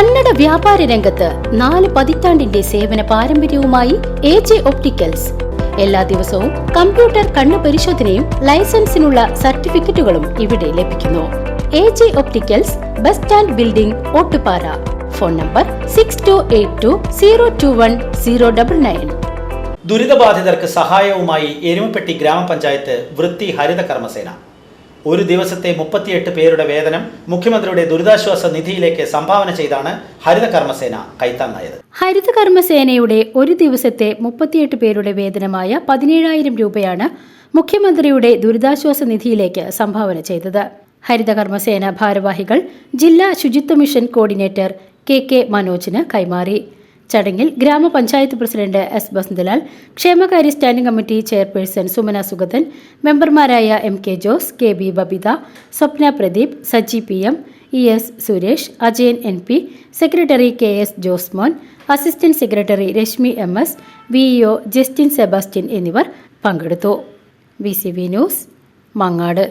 കന്നഡ വ്യാപാര രംഗത്ത് നാല് പതിറ്റാണ്ടിന്റെ സേവന പാരമ്പര്യവുമായി എ ജെ ഒപ്റ്റിക്കൽസ്. എല്ലാ ദിവസവും കമ്പ്യൂട്ടർ കണ്ണു പരിശോധനയും ലൈസൻസിനുള്ള സർട്ടിഫിക്കറ്റുകളും ഇവിടെ ലഭിക്കുന്നു. A J opticals bus stand building Ottupara. Phone number six two eight two zero two one zero double nine ദുരിതബാധിതർക്ക് സഹായവുമായി എരുമപ്പെട്ടി ഗ്രാമപഞ്ചായത്ത് വൃത്തി ഹരിത കർമ്മസേന ഒരു ദിവസത്തെ മുപ്പത്തിയെട്ട് പേരുടെ വേതനം മുഖ്യമന്ത്രിയുടെ ദുരിതാശ്വാസ നിധിയിലേക്ക് സംഭാവന ചെയ്താണ് ഹരിത കർമ്മസേന കൈത്താങ്ങായത് ഹരിത കർമ്മസേനയുടെ ഒരു ദിവസത്തെ മുപ്പത്തിയെട്ട് പേരുടെ വേതനമായ പതിനേഴായിരം രൂപയാണ് മുഖ്യമന്ത്രിയുടെ ദുരിതാശ്വാസ നിധിയിലേക്ക് സംഭാവന ചെയ്തത്. ഹരിത കർമ്മസേന ഭാരവാഹികൾ ജില്ലാ ശുചിത്വ മിഷൻ കോർഡിനേറ്റർ കെ കെ മനോജിന് കൈമാറി. ചടങ്ങിൽ ഗ്രാമപഞ്ചായത്ത് പ്രസിഡന്റ് എസ് ബസന്തലാൽ ക്ഷേമകാര്യ standing committee chairperson Sumana Sugathan മെമ്പർമാരായ M K Jose K B Babitha Swapna Pradeep Saji P M E S Suresh Ajayan N P secretary K S Josemon assistant secretary Reshmi M S V VEO Justin Sebastian എന്നിവർ പങ്കെടുത്തു. V C news Mangad.